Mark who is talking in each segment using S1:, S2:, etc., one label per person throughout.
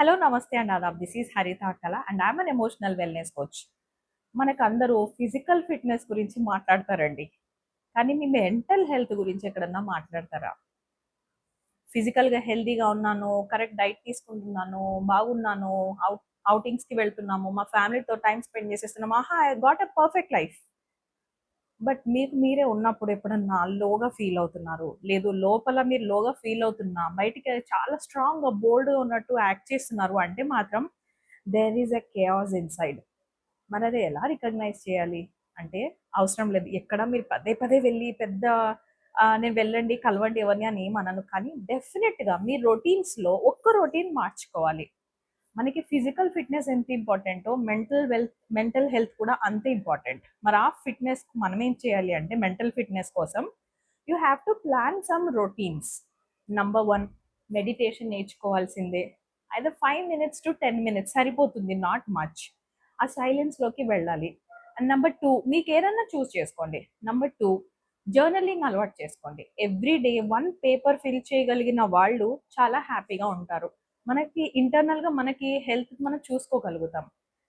S1: Hello నమస్తే and Aadab this is Haritha Kala and I'm an emotional wellness coach మనకు అందరూ physical fitness గురించి మాట్లాడతారండి. కానీ మీ మెంటల్ హెల్త్ గురించి ఎక్కడన్నా మాట్లాడతారా? ఫిజికల్గా హెల్తీగా ఉన్నాను కరెక్ట్ డైట్ తీసుకుంటున్నాను బాగున్నాను అవుట్ అవుటింగ్స్కి వెళ్తున్నాము మా ఫ్యామిలీతో టైం స్పెండ్ చేసేస్తున్నాము. ఆహా I got a perfect life but మీకు మీరే ఉన్నప్పుడు ఎప్పుడన్నా లోగా ఫీల్ అవుతున్నారు? లేదు లోపల మీరు లోగా ఫీల్ అవుతున్నా బయటికి చాలా స్ట్రాంగ్గా బోల్డ్గా ఉన్నట్టు యాక్ట్ చేస్తున్నారు అంటే మాత్రం there is a chaos inside మరి అది ఎలా రికగ్నైజ్ చేయాలి? అంటే అవసరం లేదు. ఎక్కడ మీరు పదే పదే వెళ్ళి పెద్ద నేను వెళ్ళండి కలవండి ఎవరిని అని ఏమనను. కానీ డెఫినెట్గా మీ రొటీన్స్లో ఒక్క రొటీన్ మార్చుకోవాలి. మనకి ఫిజికల్ ఫిట్నెస్ ఎంత ఇంపార్టెంటో మెంటల్ వెల్త్ మెంటల్ హెల్త్ కూడా అంతే ఇంపార్టెంట్ మరి ఆ ఫిట్నెస్ మనం ఏం చేయాలి అంటే మెంటల్ ఫిట్నెస్ కోసం you have to plan some routines number one meditation నేర్చుకోవాల్సిందే. అయితే five minutes to ten minutes సరిపోతుంది నాట్ మచ్ ఆ సైలెన్స్లోకి వెళ్ళాలి. అండ్ నెంబర్ టూ మీకు ఏదన్నా చూస్ చేసుకోండి. నెంబర్ టూ జర్నలింగ్ అలవాటు చేసుకోండి. Every day one paper fill చేయగలిగిన వాళ్ళు చాలా హ్యాపీగా ఉంటారు. మనకి ఇంటర్నల్గా మనకి హెల్త్ మనం చూసుకోగలుగుతాం.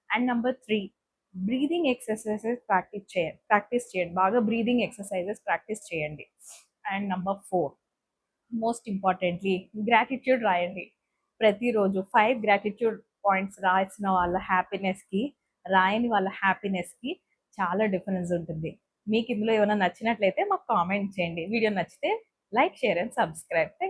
S1: And number three breathing exercises practice చేయండి ప్రాక్టీస్ చేయండి. బాగా బ్రీదింగ్ ఎక్సర్సైజెస్ ప్రాక్టీస్ చేయండి. And number four most importantly gratitude రాయండి. ప్రతిరోజు ఫైవ్ గ్రాటిట్యూడ్ పాయింట్స్ రాసిన వాళ్ళ హ్యాపీనెస్కి రాయని వాళ్ళ హ్యాపీనెస్కి చాలా డిఫరెన్స్ ఉంటుంది. మీకు ఇందులో ఏమైనా నచ్చినట్లయితే మాకు కామెంట్ చేయండి. వీడియో నచ్చితే like share and subscribe thank